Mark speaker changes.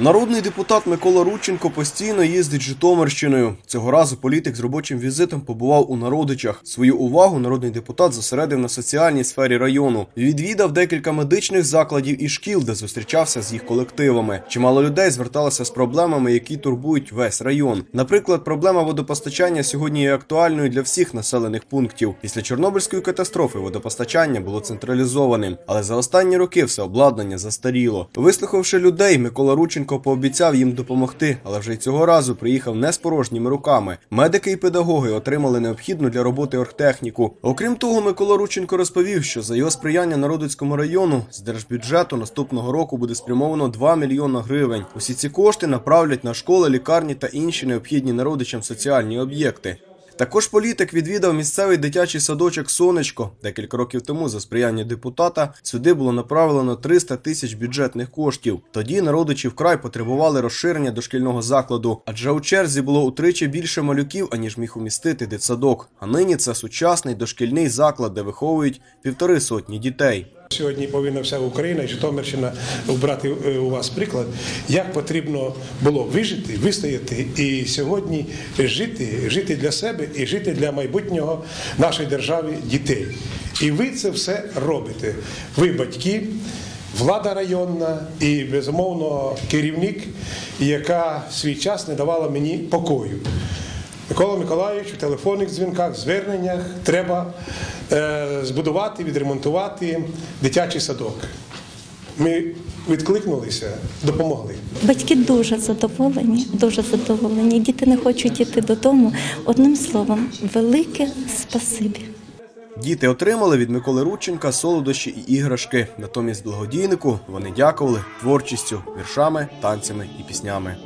Speaker 1: Народний депутат Микола Рудченко постійно їздить Житомирщиною. Цього разу політик з робочим візитом побував у Народичах. Свою увагу народний депутат зосередив на соціальній сфері району. Відвідав декілька медичних закладів і шкіл, де зустрічався з їх колективами. Чимало людей зверталося з проблемами, які турбують весь район. Наприклад, проблема водопостачання сьогодні є актуальною для всіх населених пунктів. Після Чорнобильської катастрофи водопостачання було централізованим, але за останні роки все обладнання застаріло. Вислухавши людей, Микола Рудченко пообіцяв їм допомогти, але вже й цього разу приїхав не з порожніми руками. Медики і педагоги отримали необхідну для роботи оргтехніку. Окрім того, Микола Рудченко розповів, що за його сприяння Народицькому району з держбюджету наступного року буде спрямовано 2 мільйона гривень. Усі ці кошти направлять на школи, лікарні та інші необхідні народичам соціальні об'єкти. Також політик відвідав місцевий дитячий садочок Сонечко. Декілька років тому за сприяння депутата сюди було направлено 300 тисяч бюджетних коштів. Тоді народичі вкрай потребували розширення дошкільного закладу, адже у черзі було утричі більше малюків, аніж міг умістити дитсадок. А нині це сучасний дошкільний заклад, де виховують півтори сотні дітей.
Speaker 2: Сьогодні повинна вся Україна і Житомирщина брати е, у вас приклад, як потрібно було вижити, вистояти і сьогодні жити, жити для себе і жити для майбутнього нашої держави дітей. І ви це все робите. Ви батьки, влада районна і безумовно керівник, яка свій час не давала мені покою. Микола Миколаївич у телефонних дзвінках, зверненнях треба е, збудувати, відремонтувати дитячий садок. Ми відкликнулися, допомогли.
Speaker 3: Батьки дуже задоволені, дуже задоволені. Діти не хочуть йти додому. Одним словом, велике спасибі.
Speaker 1: Діти отримали від Миколи Рудченка солодощі і іграшки. Натомість благодійнику вони дякували творчістю, віршами, танцями і піснями.